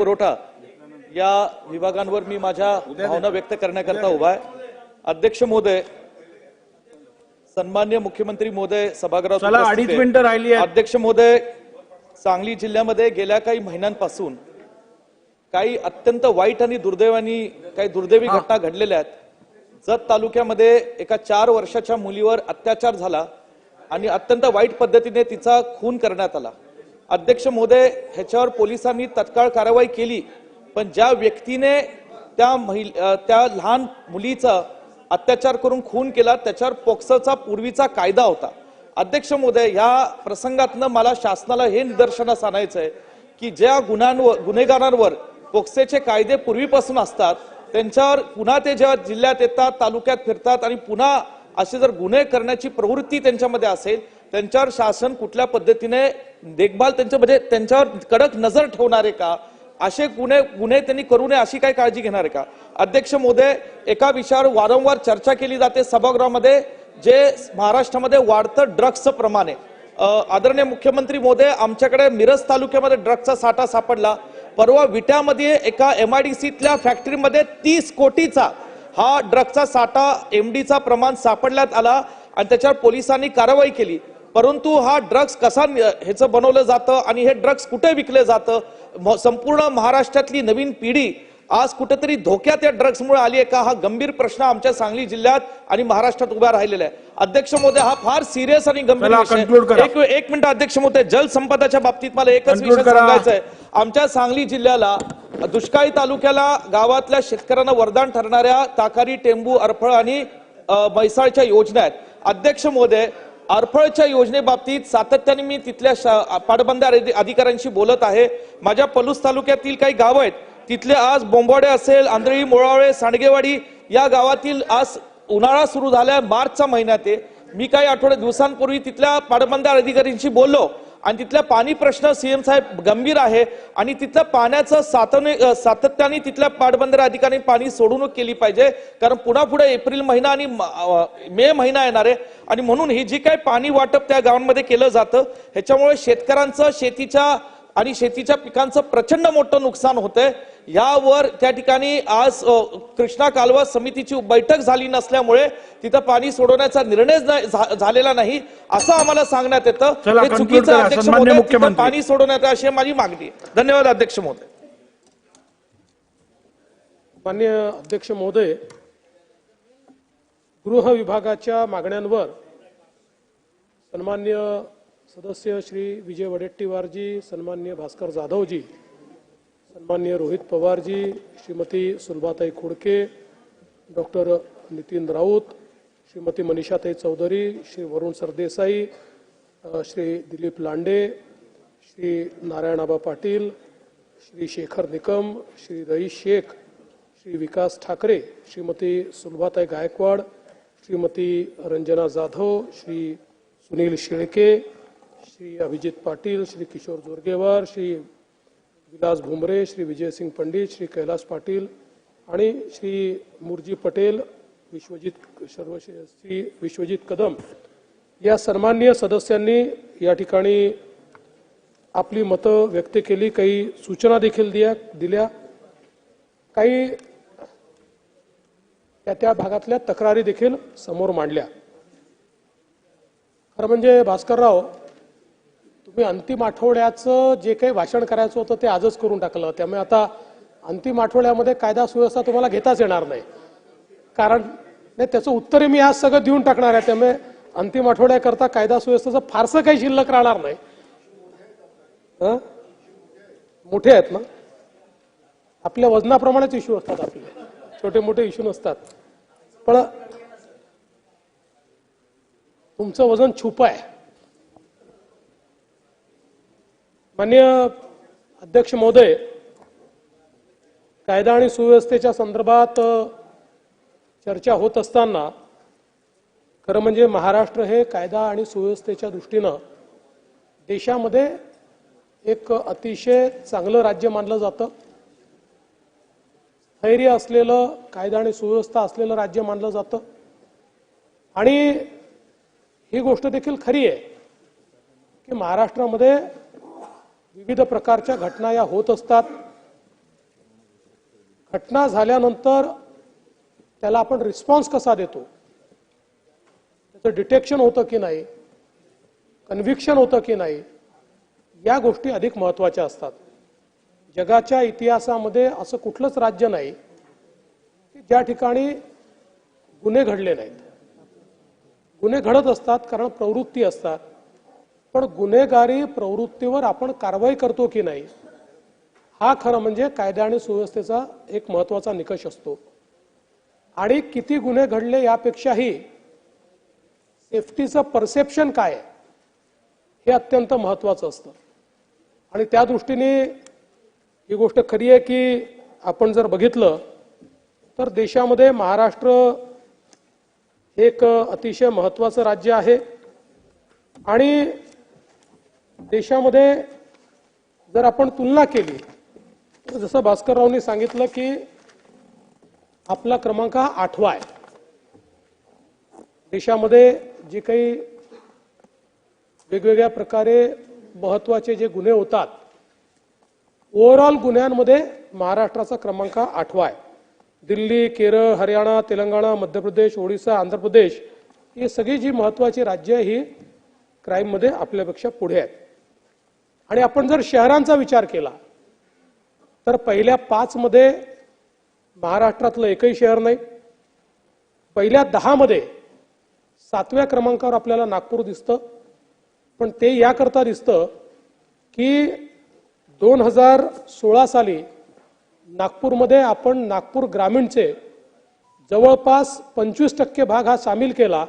पुरवठा या विभागांवर मी माझ्या भावना व्यक्त करण्याकरता उभा आहे. अध्यक्ष महोदय सन्मान्य मुख्यमंत्री महोदय सभागृहात राहिली अध्यक्ष महोदय सांगली जिल्ह्यामध्ये गेल्या काही महिन्यांपासून काही अत्यंत वाईट आणि दुर्दैवानी काही दुर्दैवी घटना घडलेल्या आहेत. जत तालुक्यामध्ये एका चार वर्षाच्या मुलीवर अत्याचार झाला आणि अत्यंत वाईट पद्धतीने तिचा खून करण्यात आला. अध्यक्ष महोदय ह्याच्यावर पोलिसांनी तत्काळ कारवाई केली. पण ज्या व्यक्तीने त्या महिल त्या लहान मुलीचा अत्याचार करून खून केला त्याच्यावर पोक्सोचा पूर्वीचा कायदा होता. अध्यक्ष महोदय या प्रसंगातनं मला शासनाला हे निदर्शनास आणायचं आहे की ज्या गुन्ह्यांवर गुन्हेगारांवर पोक्सेचे कायदे पूर्वीपासून असतात त्यांच्यावर पुन्हा ते जेव्हा जिल्ह्यात येतात तालुक्यात फिरतात आणि पुन्हा असे जर गुन्हे करण्याची प्रवृत्ती त्यांच्यामध्ये असेल त्यांच्यावर शासन कुठल्या पद्धतीने देखभाल त्यांच्या म्हणजे त्यांच्यावर कडक नजर ठेवणार आहे का? असे गुन्हे गुन्हे त्यांनी करू नये अशी काय काळजी घेणार आहे का? अध्यक्ष मोदय एका विषयावर वारंवार चर्चा केली जाते सभागृहामध्ये जे महाराष्ट्रामध्ये वाढतं ड्रग्सचं प्रमाण आहे. आदरणीय मुख्यमंत्री मोदय आमच्याकडे मिरज तालुक्यामध्ये ड्रग्सचा साठा सापडला. परवा विट्यामध्ये एका एम आय डी सीतल्या फॅक्टरीमध्ये तीस कोटीचा हा ड्रग्सचा साठा एमडीचा प्रमाण सापडण्यात आला आणि त्याच्यावर पोलिसांनी कारवाई केली. परंतु हा ड्रग्स कसा ह्याचं बनवलं जातं आणि हे ड्रग्स कुठे विकले जातं? संपूर्ण महाराष्ट्रातली नवीन पिढी आज कुठेतरी धोक्यात या ड्रग्समुळे आली आहे का? हा गंभीर प्रश्न आमच्या सांगली जिल्ह्यात आणि महाराष्ट्रात उभा राहिलेला आहे अध्यक्ष मोदी हा फार सिरियस आणि गंभीर. एक एक मिनिट अध्यक्ष मोदी जलसंपदाच्या बाबतीत मला एकच विषय. सांगायचा आहे आमच्या सांगली जिल्ह्याला दुष्काळी तालुक्याला गावातल्या शेतकऱ्यांना वरदान ठरणाऱ्या ताकारी टेंबू अरफळ आणि म्हैसाळच्या योजना आहेत. अध्यक्ष महोदय अरफळच्या योजनेबाबतीत सातत्याने मी तिथल्या शा- अधिकाऱ्यांशी बोलत आहे. माझ्या पलूस तालुक्यातील काही गावं आहेत. तिथले आज बोंबाडे असेल आंधळी मोळावळे सांडगेवाडी या गावातील आज उन्हाळा सुरू झाला मार्चच्या महिन्यात आहे. मी काही आठवड्या दिवसांपूर्वी तिथल्या पाटबंधार अधिकाऱ्यांशी बोललो. आणि तिथल्या पाणी प्रश्न सीएम साहेब गंभीर आहे. आणि तिथल्या पाण्याचं सातने सातत्याने तिथल्या पाटबंधारे अधिकाऱ्यांनी पाणी सोडवणूक केली पाहिजे. कारण पुन्हा पुढे एप्रिल महिना आणि म- मे महिना येणार आहे. आणि म्हणून ही जी काय पाणी वाटप त्या गावांमध्ये केलं जातं ह्याच्यामुळे शेतकऱ्यांचं शेतीच्या आणि शेतीच्या पिकांचं प्रचंड मोठं नुकसान होतंय. यावर त्या ठिकाणी आज कृष्णा कालवा समितीची बैठक झाली नसल्यामुळे तिथं पाणी सोडवण्याचा निर्णय झालेला नाही असं आम्हाला सांगण्यात येतं. हे चुकीचं अध्यक्ष महोदय. पाणी सोडवण्यात अशी माझी मागणी आहे. धन्यवाद अध्यक्ष महोदय. मान्य अध्यक्ष महोदय गृह विभागाच्या मागण्यांवर सन्मान्य सदस्य श्री विजय वडेट्टीवारजी सन्मान्य भास्कर जाधवजी सन्मान्य रोहित पवारजी श्रीमती सुलभाताई खोडके डॉक्टर नितीन राऊत श्रीमती मनीषाताई चौधरी श्री वरुण सरदेसाई श्री दिलीप लांडे श्री नारायणाबा पाटील श्री शेखर निकम श्री रईस शेख श्री विकास ठाकरे श्रीमती सुलभाताई गायकवाड श्रीमती रंजना जाधव श्री सुनील शेळके श्री अभिजित पाटील श्री किशोर जोरगेवार श्री विलास भुमरे श्री विजयसिंग पंडित श्री कैलास पाटील आणि श्री मुरजी पटेल विश्वजित सर्व श्री विश्वजित कदम या सन्माननीय सदस्यांनी या ठिकाणी आपली मतं व्यक्त केली काही सूचना देखील दिया दिल्या. काही त्या त्या भागातल्या तक्रारी देखील समोर मांडल्या. खरं म्हणजे भास्करराव तुम्ही अंतिम आठवड्याचं जे काही भाषण करायचं होतं ते आजच करून टाकलं. त्यामुळे आता अंतिम आठवड्यामध्ये कायदा सुव्यवस्था तुम्हाला घेताच येणार नाही. कारण नाही त्याचं उत्तरही मी आज सगळं देऊन टाकणार आहे. त्यामुळे अंतिम आठवड्याकरता कायदा सुव्यवस्थेचं फारसं काही शिल्लक राहणार नाही. हां? मोठे आहेत ना? आपल्या वजनाप्रमाणेच इश्यू असतात आपले. छोटे मोठे इश्यू नसतात. पण तुमचं वजन छुप आहे. मान्य अध्यक्ष महोदय कायदा आणि सुव्यवस्थेच्या संदर्भात चर्चा होत असताना खरं म्हणजे महाराष्ट्र हे कायदा आणि सुव्यवस्थेच्या दृष्टीनं देशामध्ये एक अतिशय चांगलं राज्य मानलं जातं. स्थैर्य असलेलं कायदा आणि सुव्यवस्था असलेलं राज्य मानलं जातं. आणि ही गोष्ट देखील खरी आहे की महाराष्ट्रामध्ये विविध प्रकारच्या घटना या होत असतात. घटना झाल्यानंतर त्याला आपण रिस्पॉन्स कसा देतो? त्याचं डिटेक्शन होतं की नाही? कन्व्हिक्शन होतं की नाही? या गोष्टी अधिक महत्त्वाच्या असतात. जगाच्या इतिहासामध्ये असं कुठलंच राज्य नाही की ज्या ठिकाणी गुन्हे घडले नाहीत. गुन्हे घडत असतात कारण प्रवृत्ती असतात. पण गुन्हेगारी प्रवृत्तीवर आपण कारवाई करतो की नाही हा खरं म्हणजे कायदा आणि सुव्यवस्थेचा एक महत्त्वाचा निकष असतो. आणि किती गुन्हे घडले यापेक्षाही सेफ्टीचं परसेप्शन काय हे अत्यंत महत्वाचं असतं. आणि त्या दृष्टीने ही गोष्ट खरी आहे की आपण जर बघितलं तर देशामध्ये महाराष्ट्र हे एक अतिशय महत्वाचं राज्य आहे. आणि देशामध्ये जर आपण तुलना केली तर जसं भास्कररावनी सांगितलं की आपला क्रमांक हा आठवा आहे. देशामध्ये जे काही वेगवेगळ्या प्रकारे महत्त्वाचे जे गुन्हे होतात ओव्हरऑल गुन्ह्यांमध्ये महाराष्ट्राचा क्रमांक हा आठवा आहे. दिल्ली केरळ हरियाणा तेलंगणा मध्य प्रदेश ओडिसा आंध्र प्रदेश ही सगळी जी महत्वाची राज्य आहे ही क्राईममध्ये आपल्यापेक्षा पुढे आहेत. आणि आपण जर शहरांचा विचार केला तर पहिल्या पाचमध्ये महाराष्ट्रातलं एकही शहर नाही. पहिल्या दहामध्ये सातव्या क्रमांकावर आपल्याला नागपूर दिसतं. पण ते याकरता दिसतं की दोन हजार सोळा साली नागपूरमध्ये आपण नागपूर ग्रामीणचे जवळपास पंचवीस टक्के भाग हा सामील केला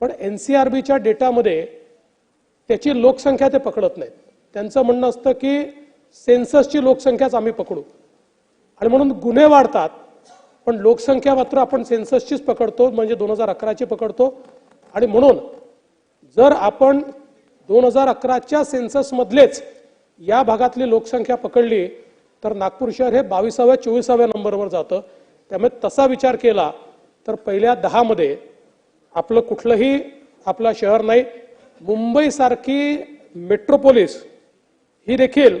पण एन सी आर बीच्या डेटामध्ये त्याची लोकसंख्या ते पकडत नाहीत. त्यांचं म्हणणं असतं की सेन्ससची लोकसंख्याच आम्ही पकडू. आणि म्हणून गुन्हे वाढतात पण लोकसंख्या मात्र आपण सेन्ससचीच पकडतो म्हणजे दोन हजार अकराची पकडतो. आणि म्हणून जर आपण दोन हजार अकराच्या सेन्ससमधलेच या भागातली लोकसंख्या पकडली तर नागपूर शहर हे बावीसाव्या चोवीसाव्या नंबरवर जातं. त्यामुळे तसा विचार केला तर पहिल्या दहामध्ये आपलं कुठलंही आपलं शहर नाही मुंबईसारखी मेट्रोपोलिस ही देखील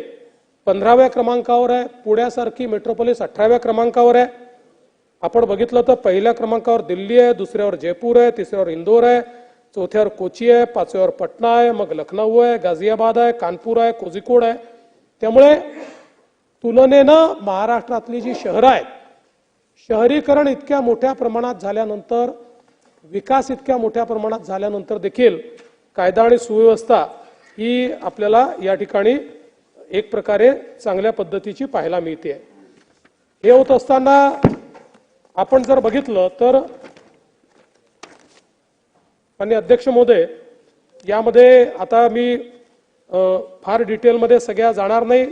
पंधराव्या क्रमांकावर आहे. पुण्यासारखी मेट्रोपोलिस अठराव्या क्रमांकावर आहे. आपण बघितलं तर पहिल्या क्रमांकावर दिल्ली आहे दुसऱ्यावर जयपूर आहे तिसऱ्यावर इंदोर आहे चौथ्यावर कोची आहे पाचव्यावर पटना आहे मग लखनौ आहे गाझियाबाद आहे कानपूर आहे कोझिकोड आहे. त्यामुळे तुलनेनं महाराष्ट्रातली जी शहरं आहेत शहरीकरण इतक्या मोठ्या प्रमाणात झाल्यानंतर विकास इतक्या मोठ्या प्रमाणात झाल्यानंतर देखील कायदा आणि सुव्यवस्था ही आपल्याला या ठिकाणी एक प्रकारे चांगल्या पद्धतीची पाहायला मिळते. हे होत असताना आपण जर बघितलं तर आणि अध्यक्ष महोदय यामध्ये आता मी फार डिटेलमध्ये सगळ्या जाणार नाही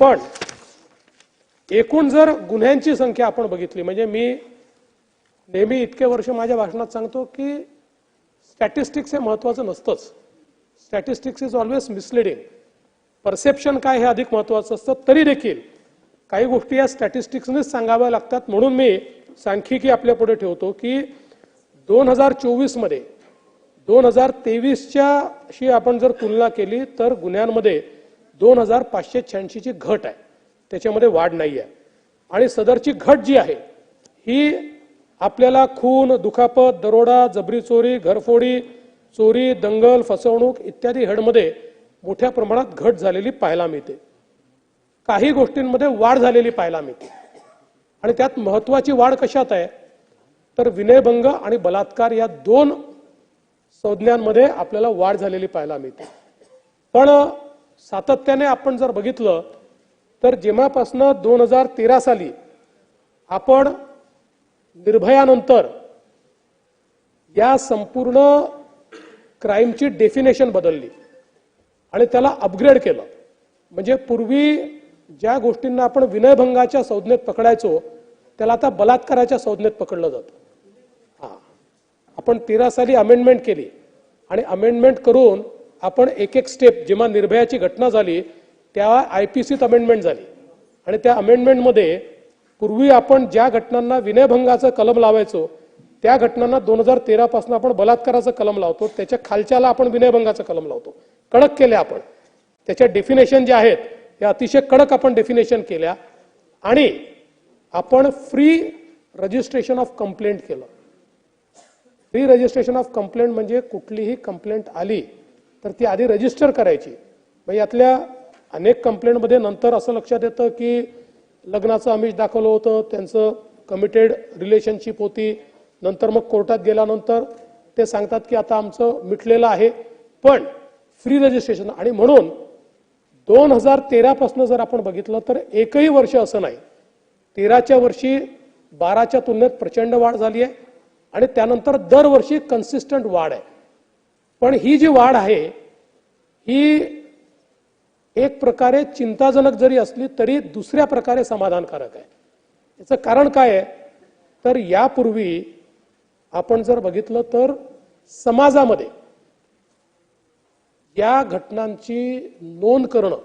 पण एकूण जर गुन्ह्यांची संख्या आपण बघितली म्हणजे मी नेहमी इतके वर्ष माझ्या भाषणात सांगतो की स्टॅटिस्टिक्स हे महत्वाचं नसतंच. Statistics is always misleading perception काय हे अधिक महत्वाचं असतं तरी देखील काही गोष्टी या स्टॅटिस्टिक्सनेच सांगाव्या लागतात. म्हणून मी सांख्यिकी आपल्या पुढे ठेवतो की दोन हजार चोवीसमध्ये दोन हजार तेवीसच्या शी आपण जर तुलना केली तर गुन्ह्यांमध्ये दोन हजार पाचशे शहाऐंशीची घट आहे. त्याच्यामध्ये वाढ नाही आहे. आणि सदरची घट जी आहे ही आपल्याला खून दुखापत दरोडा जबरी चोरी घरफोडी चोरी दंगल फसवणूक इत्यादी हेडमध्ये मोठ्या प्रमाणात घट झालेली पाहायला मिळते. काही गोष्टींमध्ये वाढ झालेली पाहायला मिळते. आणि त्यात महत्वाची वाढ कशात आहे? तर विनयभंग आणि बलात्कार या दोन संज्ञांमध्ये आपल्याला वाढ झालेली पाहायला मिळते. पण सातत्याने आपण जर बघितलं तर जेव्हापासनं दोन हजार तेरा साली आपण निर्भयानंतर या संपूर्ण क्राईमची डेफिनेशन बदलली. आणि त्याला अपग्रेड केलं. म्हणजे पूर्वी ज्या गोष्टींना आपण विनयभंगाच्या संज्ञेत पकडायचो त्याला आता बलात्काराच्या संज्ञेत पकडलं जातं. हा. आपण तेरा साली अमेंडमेंट केली. आणि अमेंडमेंट करून आपण एक एक स्टेप जेव्हा निर्भयाची घटना झाली त्या आय पी सीत अमेंडमेंट झाली. आणि त्या अमेंडमेंटमध्ये पूर्वी आपण ज्या घटनांना विनयभंगाचं कलम लावायचो त्या घटनांना दोन हजार तेरापासून आपण बलात्काराचं कलम लावतो त्याच्या खालच्याला आपण विनयभंगाचं कलम लावतो. कडक केले आपण. त्याच्या डेफिनेशन ज्या आहेत त्या अतिशय कडक आपण डेफिनेशन केल्या आणि आपण फ्री रजिस्ट्रेशन ऑफ कंप्लेंट केलं. फ्री रजिस्ट्रेशन ऑफ कंप्लेंट म्हणजे कुठलीही कंप्लेंट आली तर ती आधी रजिस्टर करायची. मग यातल्या अनेक कंप्लेंटमध्ये नंतर असं लक्षात येतं की लग्नाचं आमिष दाखवलं होतं त्यांचं कमिटेड रिलेशनशिप होती नंतर मग कोर्टात गेल्यानंतर ते सांगतात की आता आमचं मिटलेलं आहे पण फ्री रजिस्ट्रेशन आणि म्हणून दोन हजार तेरापासून जर आपण बघितलं तर एकही वर्ष असं नाही. तेराच्या वर्षी बाराच्या तुलनेत प्रचंड वाढ झाली आहे आणि त्यानंतर दरवर्षी कन्सिस्टंट वाढ आहे. पण ही जी वाढ आहे ही एक प्रकारे चिंताजनक जरी असली तरी दुसऱ्या प्रकारे समाधानकारक आहे. याचं कारण काय आहे? तर यापूर्वी आपण जर बघितलं तर समाजामध्ये या घटनांची नोंद करणं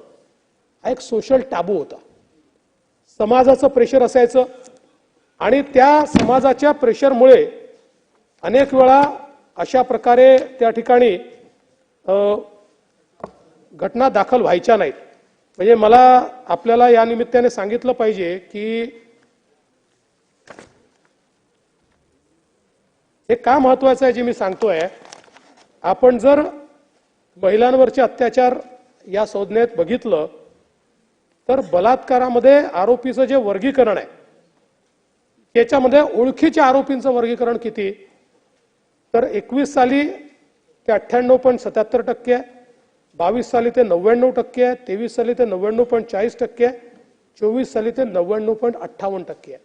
हा एक सोशल टाबू होता. समाजाचं प्रेशर असायचं आणि त्या समाजाच्या प्रेशरमुळे अनेक वेळा अशा प्रकारे त्या ठिकाणी घटना दाखल व्हायच्या नाहीत. म्हणजे मला आपल्याला या निमित्ताने सांगितलं पाहिजे की हे का महत्वाचं आहे जे मी सांगतोय? आपण जर महिलांवरचे अत्याचार या संज्ञेत बघितलं तर बलात्कारामध्ये आरोपीचं जे वर्गीकरण आहे त्याच्यामध्ये ओळखीच्या आरोपींचं वर्गीकरण किती? तर एकवीस साली ते अठ्ठ्याण्णव पॉईंट सत्याहत्तर टक्के आहे बावीस साली ते नव्याण्णव टक्के आहे तेवीस साली ते नव्याण्णव पॉईंट चाळीस टक्के आहे चोवीस साली ते नव्याण्णव पॉईंट अठ्ठावन्न टक्के आहे.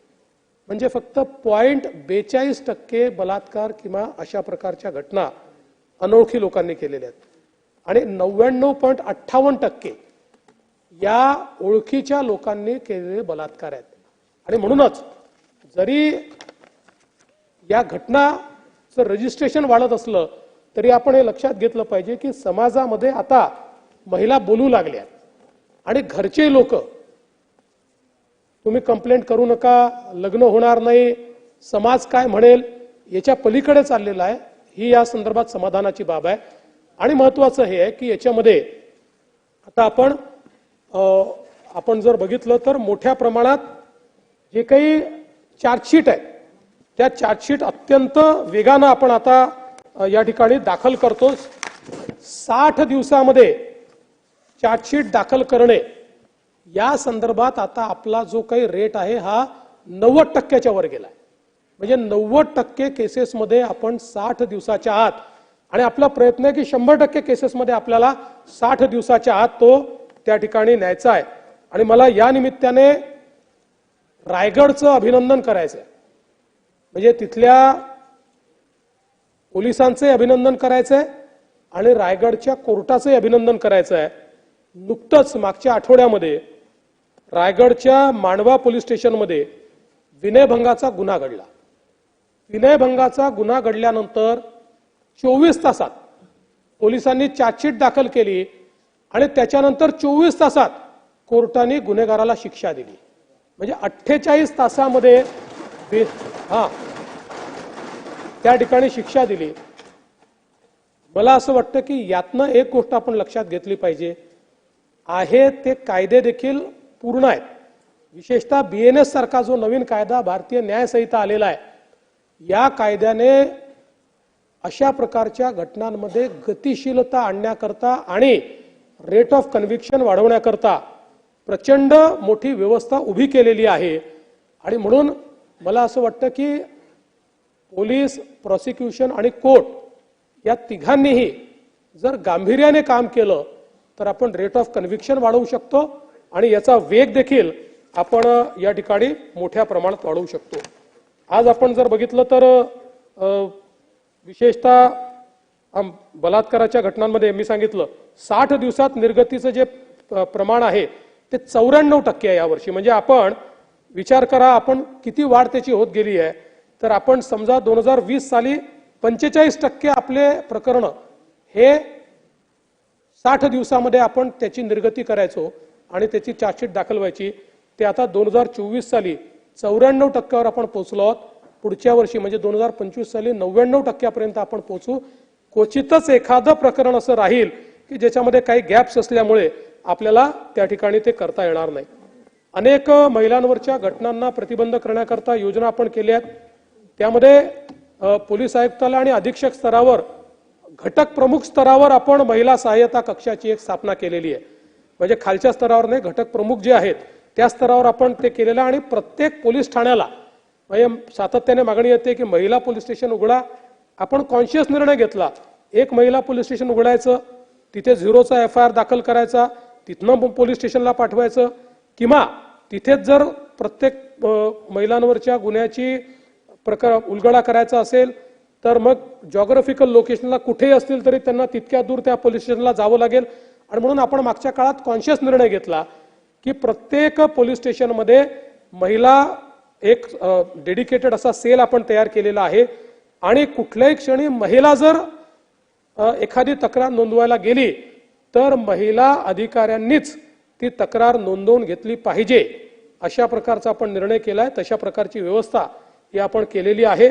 म्हणजे फक्त पॉईंट बेचाळीस टक्के बलात्कार किंवा अशा प्रकारच्या घटना अनोळखी लोकांनी केलेल्या आहेत. आणि नव्याण्णव पॉईंट अठ्ठावन्न टक्के या ओळखीच्या लोकांनी केलेले बलात्कार आहेत. आणि म्हणूनच जरी या घटनाचं रजिस्ट्रेशन वाढत असलं तरी आपण हे लक्षात घेतलं पाहिजे की समाजामध्ये आता महिला बोलू लागल्या आणि घरचे लोक तुम्ही कंप्लेंट करू नका लग्न होणार नाही समाज काय म्हणेल याच्या पलीकडे चाललेला आहे. ही या संदर्भात समाधानाची बाब आहे. आणि महत्वाचं हे आहे की याच्यामध्ये आता आपण आपण जर बघितलं तर मोठ्या प्रमाणात जे काही चार्जशीट आहे त्या चार्जशीट अत्यंत वेगानं आपण आता या ठिकाणी दाखल करतो साठ दिवसामध्ये चार्जशीट दाखल करणे या संदर्भात आता आपला जो काही रेट आहे हा नव्वद टक्क्याच्या वर गेलाय. म्हणजे नव्वद टक्के केसेसमध्ये आपण साठ दिवसाच्या आत आणि आपला प्रयत्न आहे की शंभर टक्के केसेसमध्ये आपल्याला साठ दिवसाच्या आत तो त्या ठिकाणी न्यायचा आहे. आणि मला या निमित्ताने रायगडचं अभिनंदन करायचं आहे म्हणजे तिथल्या पोलिसांचे अभिनंदन करायचं आहे आणि रायगडच्या कोर्टाचंही अभिनंदन करायचं आहे नुकतंच मागच्या आठवड्यामध्ये रायगडच्या मांडवा पोलीस स्टेशनमध्ये विनयभंगाचा गुन्हा घडला. विनयभंगाचा गुन्हा घडल्यानंतर चोवीस तासात पोलिसांनी चार्जशीट दाखल केली आणि त्याच्यानंतर चोवीस तासात कोर्टाने गुन्हेगाराला शिक्षा दिली. म्हणजे अठ्ठेचाळीस तासामध्ये हा. त्या ठिकाणी शिक्षा दिली. मला असं वाटतं की यातनं एक गोष्ट आपण लक्षात घेतली पाहिजे. आहे ते कायदे देखील पूर्ण आहेत. विशेषतः बी एन सारखा जो नवीन कायदा भारतीय न्यायसंहिता आलेला आहे या कायद्याने अशा प्रकारच्या घटनांमध्ये गतिशीलता आणण्याकरता आणि रेट ऑफ कन्व्हिक्शन वाढवण्याकरता प्रचंड मोठी व्यवस्था उभी केलेली आहे. आणि म्हणून मला असं वाटतं की पोलीस प्रॉसिक्युशन आणि कोर्ट या तिघांनीही जर गांभीर्याने काम केलं तर आपण रेट ऑफ कन्व्हिक्शन वाढवू शकतो आणि याचा वेग देखील आपण या ठिकाणी मोठ्या प्रमाणात वाढवू शकतो. आज आपण जर बघितलं तर विशेषतः बलात्काराच्या घटनांमध्ये मी सांगितलं साठ दिवसात निर्गतीचं जे प्रमाण आहे ते चौऱ्याण्णव टक्के आहे यावर्षी. म्हणजे आपण विचार करा आपण किती वाढ त्याची होत गेली आहे. तर आपण समजा दोन हजार वीस साली पंचेचाळीस टक्के आपले प्रकरण हे साठ दिवसामध्ये आपण त्याची निर्गती करायचो आणि त्याची चार्जशीट दाखल व्हायची. ते आता दोन हजार चोवीस साली चौऱ्याण्णव टक्क्यावर आपण पोहोचलो आहोत. पुढच्या वर्षी म्हणजे दोन हजार पंचवीस साली नव्याण्णव टक्क्यापर्यंत आपण पोहोचू. क्वचितच एखादं प्रकरण असं राहील की ज्याच्यामध्ये काही गॅप्स असल्यामुळे आपल्याला त्या ठिकाणी ते करता येणार नाही. अनेक महिलांवरच्या घटनांना प्रतिबंध करण्याकरता योजना आपण केल्या आहेत. त्यामध्ये पोलीस आयुक्ताला आणि अधीक्षक स्तरावर घटक प्रमुख स्तरावर आपण महिला सहाय्यता कक्षाची एक स्थापना केलेली आहे. म्हणजे खालच्या स्तरावर नाही घटक प्रमुख जे आहेत त्या स्तरावर आपण ते केलेलं आणि प्रत्येक पोलीस ठाण्याला म्हणजे सातत्याने मागणी येते की महिला पोलीस स्टेशन उघडा. आपण कॉन्शियस निर्णय घेतला एक महिला पोलीस स्टेशन उघडायचं तिथे झिरोचा एफ आय आर दाखल करायचा तिथनं पोलीस स्टेशनला पाठवायचं किंवा तिथेच जर प्रत्येक महिलांवरच्या गुन्ह्याची प्रकार उलगडा करायचा असेल तर मग जॉग्राफिकल लोकेशनला कुठेही असतील तरी त्यांना तितक्या दूर त्या पोलीस स्टेशनला जावं लागेल. आणि म्हणून आपण मागच्या काळात कॉन्शियस निर्णय घेतला की प्रत्येक पोलीस स्टेशनमध्ये महिला एक डेडिकेटेड असा सेल आपण तयार केलेला आहे. आणि कुठल्याही क्षणी महिला जर एखादी तक्रार नोंदवायला गेली तर महिला अधिकाऱ्यांनीच ती तक्रार नोंदवून घेतली पाहिजे. अशा प्रकारचा आपण निर्णय केलाय तशा प्रकारची व्यवस्था ही आपण केलेली आहे.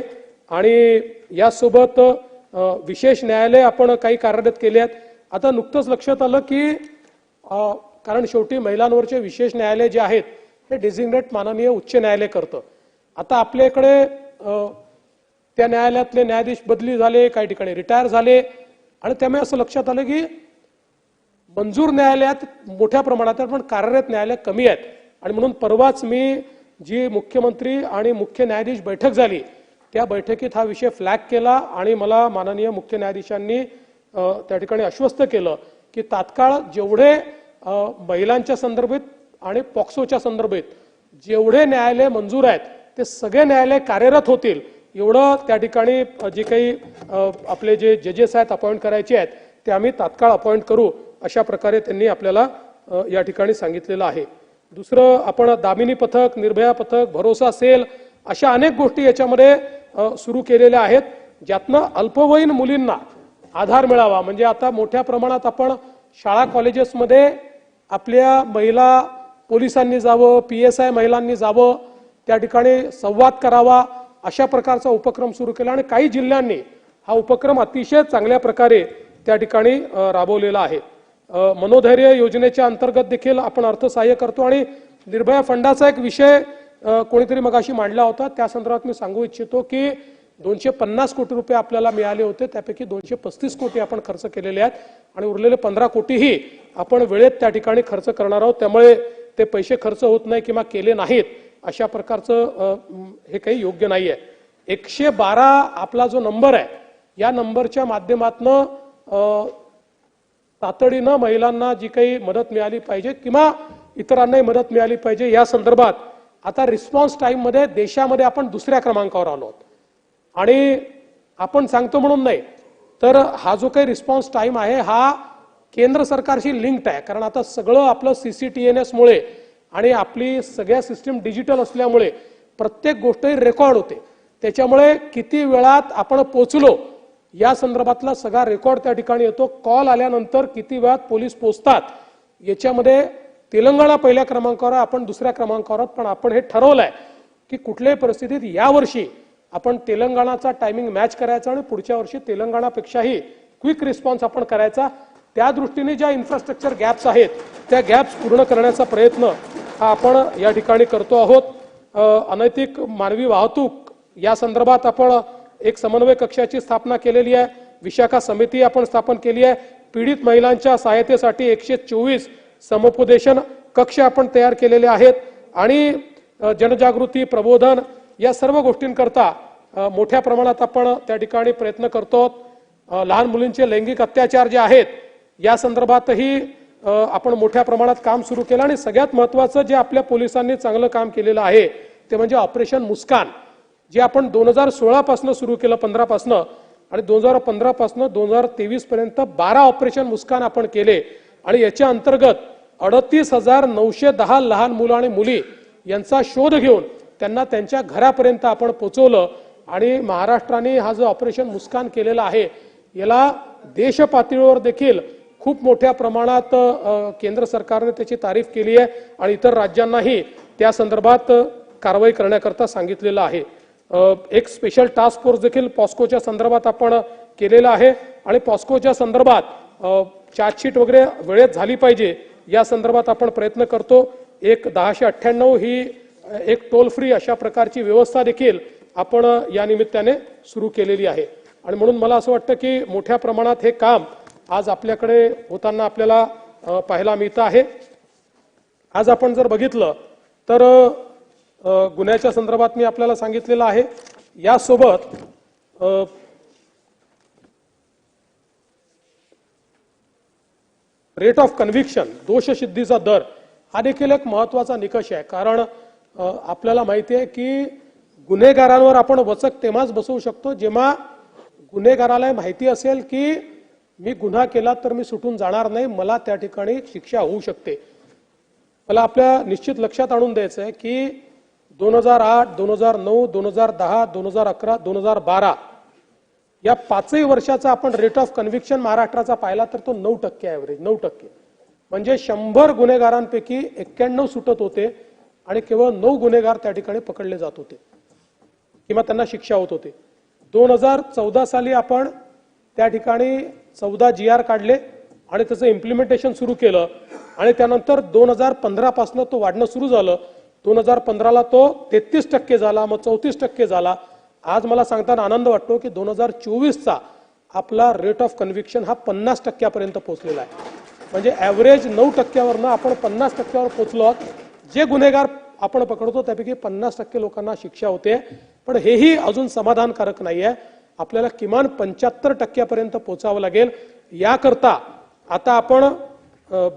आणि यासोबत विशेष न्यायालय आपण काही कार्यरत केले आहेत. आता नुकतंच लक्षात आलं की कारण शेवटी महिलांवरचे विशेष न्यायालय जे आहेत हे डेझिग्नेट माननीय उच्च न्यायालय करतं. आता आपल्याकडे त्या न्यायालयातले न्यायाधीश बदली झाले काही ठिकाणी रिटायर झाले. आणि त्यामुळे असं लक्षात आलं की मंजूर न्यायालयात मोठ्या प्रमाणात पण कार्यरत न्यायालय कमी आहेत. आणि म्हणून परवाच मी जी मुख्यमंत्री आणि मुख्य न्यायाधीश बैठक झाली त्या बैठकीत हा विषय फ्लॅग केला आणि मला माननीय मुख्य न्यायाधीशांनी त्या ठिकाणी आश्वस्त केलं की तात्काळ जेवढे महिलांच्या संदर्भात आणि पॉक्सोच्या संदर्भात जेवढे न्यायालय मंजूर आहेत ते सगळे न्यायालय कार्यरत होतील. एवढं त्या ठिकाणी जे काही आपले जे जजेस आहेत अपॉइंट करायचे आहेत ते आम्ही तात्काळ अपॉइंट करू अशा प्रकारे त्यांनी आपल्याला या ठिकाणी सांगितलेलं आहे. दुसरं आपण दामिनी पथक निर्भया पथक भरोसा सेल अशा अनेक गोष्टी याच्यामध्ये सुरू केलेले आहेत. ज्यातनं अल्पवयीन मुलींना आधार मिळावा. म्हणजे आता मोठ्या प्रमाणात आपण शाळा कॉलेजेसमध्ये आपल्या महिला पोलिसांनी जावं पी एस आय महिलांनी जावं त्या ठिकाणी संवाद करावा अशा प्रकारचा उपक्रम सुरू केला आणि काही जिल्ह्यांनी हा उपक्रम अतिशय चांगल्या प्रकारे त्या ठिकाणी राबवलेला आहे. मनोधैर्य योजनेच्या अंतर्गत देखील आपण अर्थसहाय्य करतो आणि निर्भया फंडाचा एक विषय कोणीतरी मगाशी मांडला होता. त्या संदर्भात मी सांगू इच्छितो की दोनशे पन्नास कोटी रुपये आपल्याला मिळाले होते. त्यापैकी दोनशे पस्तीस कोटी आपण खर्च केलेले आहेत आणि उरलेले पंधरा कोटीही आपण वेळेत त्या ठिकाणी खर्च करणार आहोत. त्यामुळे ते पैसे खर्च होत नाही किंवा केले नाहीत अशा प्रकारचं हे काही योग्य नाही आहे एकशे बारा आपला जो नंबर आहे या नंबरच्या माध्यमातनं तातडीनं महिलांना जी काही मदत मिळाली पाहिजे किंवा इतरांनाही मदत मिळाली पाहिजे या संदर्भात आता रिस्पॉन्स टाईममध्ये देशामध्ये आपण दुसऱ्या क्रमांकावर आलो आहोत. आणि आपण सांगतो म्हणून नाही तर हा जो काही रिस्पॉन्स टाईम आहे हा केंद्र सरकारशी लिंक्ड आहे. कारण आता सगळं आपलं सी सी टी एन एसमुळे आणि आपली सगळ्या सिस्टीम डिजिटल असल्यामुळे प्रत्येक गोष्ट रेकॉर्ड होते. त्याच्यामुळे किती वेळात आपण पोचलो या संदर्भातला सगळा रेकॉर्ड त्या ठिकाणी येतो. कॉल आल्यानंतर किती वेळात पोलीस पोचतात याच्यामध्ये तेलंगणा पहिल्या क्रमांकावर आपण दुसऱ्या क्रमांकावर पण आपण हे ठरवलंय की कुठल्याही परिस्थितीत यावर्षी आपण तेलंगणाचा टायमिंग मॅच करायचा आणि पुढच्या वर्षी तेलंगणापेक्षाही क्विक रिस्पॉन्स आपण करायचा. त्या दृष्टीने ज्या इन्फ्रास्ट्रक्चर गॅप्स आहेत त्या गॅप्स पूर्ण करण्याचा प्रयत्न हा आपण या ठिकाणी करतो आहोत. अनैतिक मानवी वाहतूक या संदर्भात आपण एक समन्वय कक्षाची स्थापना केलेली आहे. विशाखा समिती आपण स्थापन केली आहे. पीडित महिलांच्या सहायतेसाठी एकशे चोवीस समुपदेशन कक्ष आपण तयार केलेले आहेत. आणि जनजागृती प्रबोधन या सर्व गोष्टींकरता मोठ्या प्रमाणात आपण त्या ठिकाणी प्रयत्न करतो. लहान मुलींचे लैंगिक अत्याचार जे आहेत या संदर्भातही आपण मोठ्या प्रमाणात काम सुरू केलं. आणि सगळ्यात महत्वाचं जे आपल्या पोलिसांनी चांगलं काम केलेलं आहे ते म्हणजे ऑपरेशन मुस्कान जे आपण दोन हजार सोळापासनं सुरू केलं पंधरापासनं आणि दोन हजार पंधरापासनं दोन हजार तेवीसपर्यंत बारा ऑपरेशन मुस्कान आपण केले. आणि याच्या अंतर्गत अडतीस हजार नऊशे दहा लहान मुलं आणि मुली यांचा शोध घेऊन त्यांना त्यांच्या घरापर्यंत आपण पोचवलं. आणि महाराष्ट्राने हा जो ऑपरेशन मुस्कान केलेला आहे याला देश पातळीवर देखील खूप मोठ्या प्रमाणात केंद्र सरकारने त्याची तारीफ केली आहे आणि इतर राज्यांनाही त्या संदर्भात कारवाई करण्याकरता सांगितलेलं आहे. एक स्पेशल टास्क फोर्स देखील पॉस्कोच्या संदर्भात आपण केलेला आहे. आणि पॉस्कोच्या संदर्भात चार्जशीट वगैरे वेळेत झाली पाहिजे या संदर्भात आपण प्रयत्न करतो. एक दहाशे अठ्ठ्याण्णव ही एक टोल फ्री अशा प्रकारची व्यवस्था देखील आपण या निमित्ताने सुरू केलेली आहे. आणि म्हणून मला असं वाटतं की मोठ्या प्रमाणात हे काम आज आपल्याकडे होताना आपल्याला पाहायला मिळतं आहे. आज आपण जर बघितलं तर गुन्ह्याच्या संदर्भात मी आपल्याला सांगितलेलं आहे. यासोबत रेट ऑफ कन्व्हिक्शन दोषसिद्धीचा दर हा देखील एक महत्त्वाचा निकष आहे. कारण आपल्याला माहिती आहे की गुन्हेगारांवर आपण वचक तेव्हाच बसवू शकतो जेव्हा गुन्हेगाराला माहिती असेल की मी गुन्हा केला तर मी सुटून जाणार नाही मला त्या ठिकाणी शिक्षा होऊ शकते. मला आपल्या निश्चित लक्षात आणून द्यायचं आहे की दोन हजार आठ दोन हजार नऊ दोन हजार दहा दोन हजार अकरा दोन हजार बारा या पाचही वर्षाचा आपण रेट ऑफ कन्व्हिक्शन महाराष्ट्राचा पाहिला तर तो नऊ टक्के ॲव्हरेज नऊ टक्के. म्हणजे शंभर गुन्हेगारांपैकी एक्क्याण्णव सुटत होते आणि केवळ नऊ गुन्हेगार त्या ठिकाणी पकडले जात होते. किंवा त्यांना शिक्षा होत होते. दोन हजार चौदा साली आपण त्या ठिकाणी चौदा जी आर काढले आणि त्याचं इम्प्लिमेंटेशन सुरू केलं. आणि त्यानंतर दोन हजार पंधरापासून तो वाढणं सुरू झालं. दोन हजार पंधराला तो तेहतीस टक्के झाला मग चौतीस टक्के झाला. आज मला सांगताना आनंद वाटतो की दोन हजार चोवीसचा आपला रेट ऑफ कन्व्हिक्शन हा पन्नास टक्क्यापर्यंत पोहोचलेला आहे. म्हणजे ॲव्हरेज नऊ टक्क्यावरनं आपण पन्नास टक्क्यावर पोचलो आहोत. जे गुन्हेगार आपण पकडतो त्यापैकी पन्नास टक्के लोकांना शिक्षा होते. पण हेही अजून समाधानकारक नाही आहे आपल्याला किमान पंच्याहत्तर टक्क्यापर्यंत पोहोचावं लागेल. याकरता आता आपण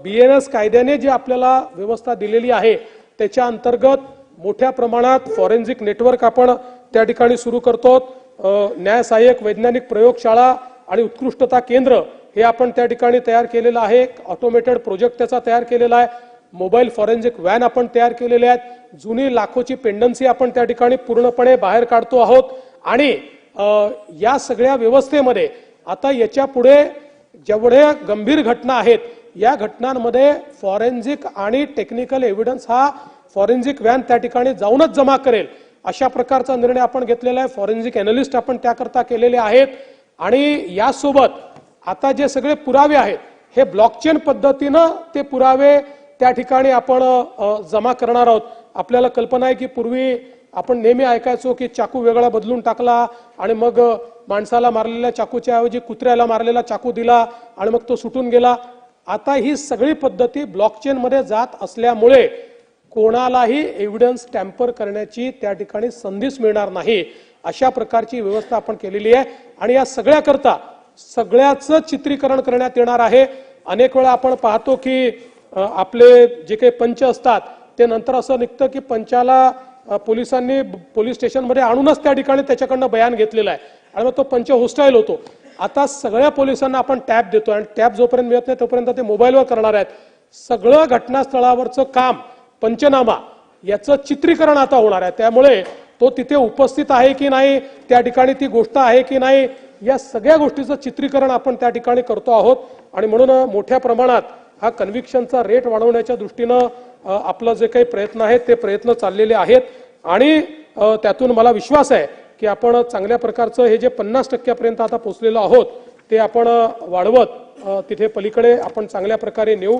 बी एन एस कायद्याने जी आपल्याला व्यवस्था दिलेली आहे त्याच्या अंतर्गत मोठ्या प्रमाणात फॉरेन्सिक नेटवर्क आपण त्या ठिकाणी सुरू करतो न्याय सहाय्यक वैज्ञानिक प्रयोगशाळा आणि उत्कृष्टता केंद्र हे आपण त्या ठिकाणी तयार केलेलं आहे. ऑटोमेटेड प्रोजेक्ट त्याचा तयार केलेला आहे. मोबाईल फॉरेन्सिक व्हॅन आपण तयार केलेले आहेत. जुनी लाखोची पेंडन्सी आपण त्या ठिकाणी पूर्णपणे बाहेर काढतो आहोत. आणि या सगळ्या व्यवस्थेमध्ये आता याच्यापुढे जेवढ्या गंभीर घटना आहेत या घटनांमध्ये फॉरेन्सिक आणि टेक्निकल एव्हिडन्स हा फॉरेन्सिक व्हॅन त्या ठिकाणी जाऊनच जमा करेल. अशा प्रकारचा निर्णय आपण घेतलेला आहे. फॉरेन्सिक अॅनालिस्ट आपण त्याकरता केलेले आहेत. आणि यासोबत आता जे सगळे पुरावे आहेत हे ब्लॉकचेन पद्धतीनं ते पुरावे त्या ठिकाणी आपण जमा करणार आहोत. आपल्याला कल्पना आहे की पूर्वी आपण नेहमी ऐकायचो की चाकू वेगळा बदलून टाकला आणि मग माणसाला मारलेल्या चाकूच्या ऐवजी कुत्र्याला मारलेला चाकू दिला आणि मग तो सुटून गेला. आता ही सगळी पद्धती ब्लॉकचेनमध्ये जात असल्यामुळे कोणालाही एव्हिडन्स टॅम्पर करण्याची त्या ठिकाणी संधीच मिळणार नाही. अशा प्रकारची व्यवस्था आपण केलेली आहे. आणि या सगळ्याकरता सगळ्याचं चित्रीकरण करण्यात येणार आहे. अनेक वेळा आपण पाहतो की आपले जे काही पंच असतात ते नंतर असं निघतं की पंचाला पोलिसांनी पोलीस स्टेशनमध्ये आणूनच त्या ठिकाणी त्याच्याकडनं बयान घेतलेलं आहे. आणि मग तो पंच होस्टाईल होतो. आता सगळ्या पोलिसांना आपण टॅब देतो आणि टॅब जोपर्यंत मिळत नाही तोपर्यंत ते मोबाईलवर करणार आहेत. सगळं घटनास्थळावरचं काम पंचनामा याचं चित्रीकरण आता होणार आहे. त्यामुळे तो तिथे उपस्थित आहे की नाही त्या ठिकाणी ती गोष्ट आहे की नाही या सगळ्या गोष्टीचं चित्रीकरण आपण त्या ठिकाणी करतो आहोत. आणि म्हणून मोठ्या प्रमाणात हा कन्व्हिक्शनचा रेट वाढवण्याच्या दृष्टीनं आपलं जे काही प्रयत्न आहेत ते प्रयत्न चाललेले आहेत. आणि त्यातून मला विश्वास आहे की आपण चांगल्या प्रकारचं हे जे पन्नास टक्क्यापर्यंत आता पोचलेलो आहोत ते आपण वाढवत तिथे पलीकडे आपण चांगल्या प्रकारे नेऊ.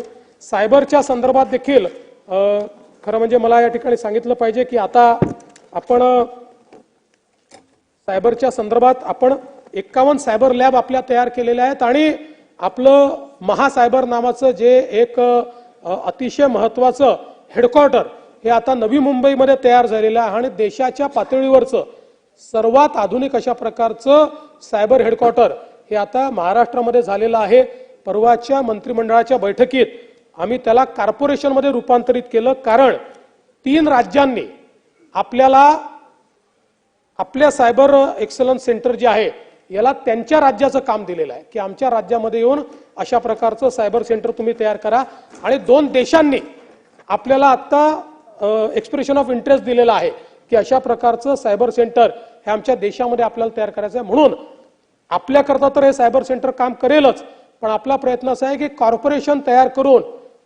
सायबरच्या संदर्भात देखील खरं म्हणजे मला या ठिकाणी सांगितलं पाहिजे की आता आपण सायबरच्या संदर्भात आपण एक्कावन्न सायबर लॅब आपल्या तयार केलेल्या आहेत आणि आपलं महासायबर नावाचं जे एक अतिशय महत्वाचं हेडक्वार्टर हे आता नवी मुंबईमध्ये तयार झालेलं आहे आणि देशाच्या पातळीवरचं सर्वात आधुनिक अशा प्रकारचं सायबर हेडक्वार्टर हे आता महाराष्ट्रामध्ये झालेलं आहे. परवाच्या मंत्रिमंडळाच्या बैठकीत आम्ही त्याला कॉर्पोरेशनमध्ये रूपांतरित केलं कारण तीन राज्यांनी आपल्याला आपल्या सायबर एक्सलन्स सेंटर जे आहे याला त्यांच्या राज्याचं काम दिलेलं आहे की आमच्या राज्यामध्ये येऊन अशा प्रकारचं सायबर सेंटर तुम्ही तयार करा. आणि दोन देशांनी आपल्याला आता एक्सप्रेशन ऑफ इंटरेस्ट दिलेला आहे की अशा प्रकारचं सायबर सेंटर हे आमच्या देशामध्ये आपल्याला तयार करायचं आहे. म्हणून आपल्याकरता तर हे सायबर सेंटर काम करेलच पण आपला प्रयत्न असा आहे की कॉर्पोरेशन तयार करून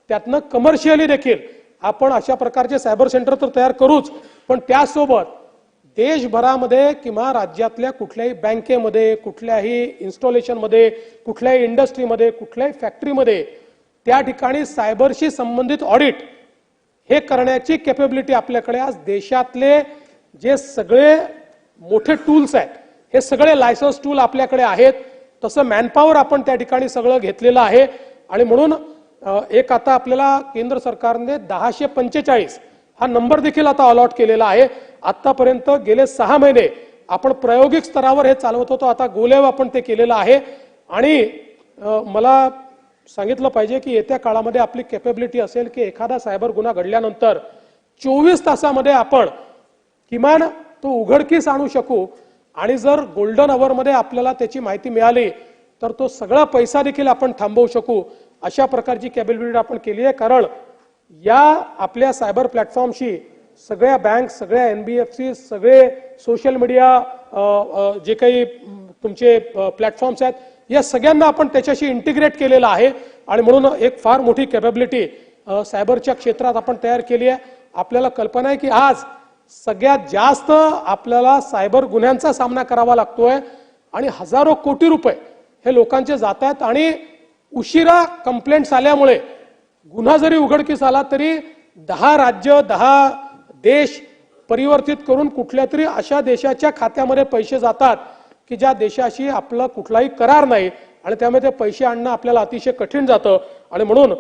त्यातनं कमर्शियली देखील आपण अशा प्रकारचे सायबर सेंटर तर तयार करूच. पण त्यासोबत देशभरामध्ये किंवा राज्यातल्या कुठल्याही बँकेमध्ये कुठल्याही इन्स्टॉलेशनमध्ये कुठल्याही इंडस्ट्रीमध्ये कुठल्याही फॅक्टरीमध्ये त्या ठिकाणी सायबरशी संबंधित ऑडिट हे करण्याची कॅपेबिलिटी आपल्याकडे आज देशातले जे सगळे मोठे टूल्स आहेत हे सगळे लायसन्स टूल आपल्याकडे आहेत. तसं मॅनपॉवर आपण त्या ठिकाणी सगळं घेतलेलं आहे. आणि म्हणून एक आता आपल्याला केंद्र सरकारने दहाशे पंचेचाळीस हा नंबर देखील आता अलॉट केलेला आहे. आतापर्यंत गेले सहा महिने आपण प्रायोगिक स्तरावर हे चालवत होतो. आता गोलेव आपण ते केलेलं आहे. आणि मला सांगितलं पाहिजे की येत्या काळामध्ये आपली कॅपेबिलिटी असेल की एखादा सायबर गुन्हा घडल्यानंतर चोवीस तासामध्ये आपण किमान तो उघडकीस आणू शकू. आणि जर गोल्डन अवरमध्ये आपल्याला त्याची माहिती मिळाली तर तो सगळा पैसा देखील आपण थांबवू शकू. अशा प्रकारची कॅपेबिलिटी आपण केली आहे. कारण या आपल्या सायबर प्लॅटफॉर्मशी सगळ्या बँक सगळ्या एनबीएफसी सगळे सोशल मीडिया जे काही तुमचे प्लॅटफॉर्म्स आहेत या सगळ्यांना आपण त्याच्याशी इंटिग्रेट केलेलं आहे. आणि म्हणून एक फार मोठी कॅपेबिलिटी सायबरच्या क्षेत्रात आपण तयार केली आहे. आपल्याला कल्पना आहे की आज सगळ्यात जास्त आपल्याला सायबर गुन्ह्यांचा सामना करावा लागतोय. आणि हजारो कोटी रुपये हे लोकांचे जात आहेत. आणि उशिरा कंप्लेंट्स आल्यामुळे गुन्हा जरी उघडकीस आला तरी दहा राज्य दहा देश परिवर्तित करून कुठल्या तरी अशा देशाच्या खात्यामध्ये पैसे जातात की ज्या देशाशी आपला कुठलाही करार नाही आणि त्यामुळे ते पैसे आणणं आपल्याला अतिशय कठीण जातं. आणि म्हणून